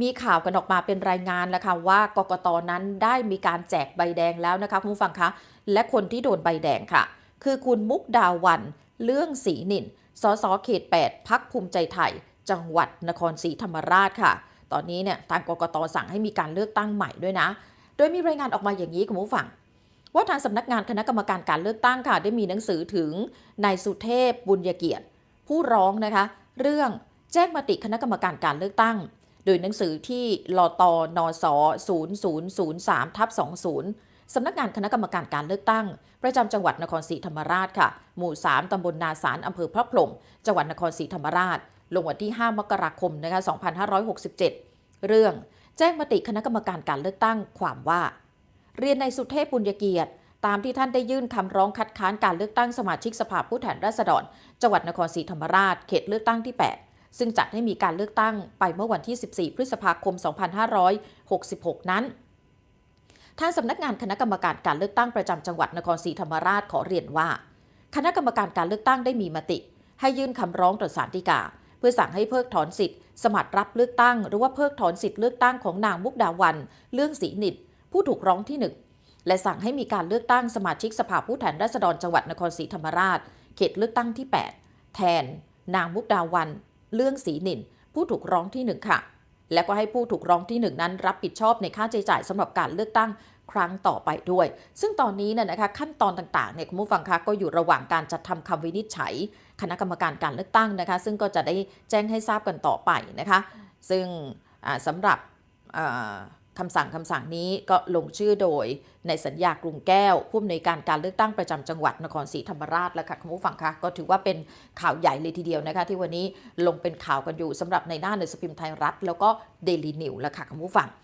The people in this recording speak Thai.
มีข่าวกันออกมาเป็นรายงานแล้วค่ะว่ากกตนั้นได้มีการแจกใบแดงแล้วนะคะคุณผู้ฟังคะและคนที่โดนใบแดงค่ะ คือคุณมุกดาวันเรื่องศรีนินสสเขต 8 พักภูมิใจไทย จังหวัดนครศรีธรรมราชค่ะ ตอนนี้เนี่ยทางกกตสั่งให้มีการเลือกตั้งใหม่ด้วยนะ โดยมีรายงานออกมาอย่างนี้คุณผู้ฟังว่าทางสำนักงานคณะกรรมการการเลือกตั้งค่ะ ได้มีหนังสือถึงนายสุเทพบุญยเกียรติ ผู้ร้องนะคะ เรื่องแจ้งมติคณะกรรมการการเลือกตั้ง โดยหนังสือที่ลตนส0003ทับ20 สำนักงานคณะกรรมการการเลือกตั้ง ประจำจังหวัดนครศรีธรรมราชค่ะ หมู่ 3 ตำบลนาสารอำเภอพระพรหมจังหวัดนครศรีธรรมราช ลงวันที่ 5 มกราคมนะคะ2567 เรื่องแจ้งมติคณะกรรมการการเลือกตั้งความว่า เรียนในสุเทพบุญยเกียรติตามที่ท่านได้ยื่นคำร้องคัดค้านการเลือกตั้งสมาชิกสภาผู้แทนราษฎร จังหวัดนครศรีธรรมราช เขตเลือกตั้งที่ 8 ซึ่งจัดให้มีการเลือกตั้งไปเมื่อวันที่ 14 พฤษภาคม 2566 นั้นทางสำนักงานคณะกรรมการการเลือกตั้งประจำจังหวัดนครศรีธรรมราชขอเรียนว่า คณะกรรมการการเลือกตั้งได้มีมติ ให้ยื่นคำร้องต่อศาลฎีกา เพื่อสั่งให้เพิกถอนสิทธิ์สมัครรับเลือกตั้ง หรือว่าเพิกถอนสิทธิ์เลือกตั้งของนางมุกดาวัน เรื่องศรีนิตผู้ถูกร้องที่หนึ่งและสั่งให้มีการเลือกตั้งสมาชิกสภาผู้แทนราษฎรจังหวัดนครศรีธรรมราช เขตเลือกตั้งที่ 8 แทน นางมุกดาวัน เรื่องสีนินผู้ถูกร้องที่หนึ่งค่ะ และก็ให้ผู้ถูกร้องที่หนึ่งนั้น รับผิดชอบในค่าใช้จ่ายสำหรับการเลือกตั้งครั้งต่อไปด้วย ซึ่งตอนนี้เนี่ยนะคะขั้นตอนต่างๆเนี่ยคุณผู้ฟังคะก็อยู่ระหว่างการจัดทำคำวินิจฉัย คณะกรรมการการเลือกตั้งนะคะ ซึ่งก็จะได้แจ้งให้ทราบกันต่อไปนะคะ ซึ่งอ่าสำหรับ คำสั่งคำสั่งนี้ก็ลงชื่อโดยในสัญญากรุงแก้วผู้อำนวยการการเลือกตั้งประจำจังหวัดนครศรีธรรมราชแล้วค่ะคุณผู้ฟังคะก็ถือว่าเป็นข่าวใหญ่เลยทีเดียวนะคะ ที่วันนี้ลงเป็นข่าวกันอยู่สำหรับในหน้าหนังสือพิมพ์ไทยรัฐ แล้วก็เดลี่นิวแล้วค่ะคุณผู้ฟัง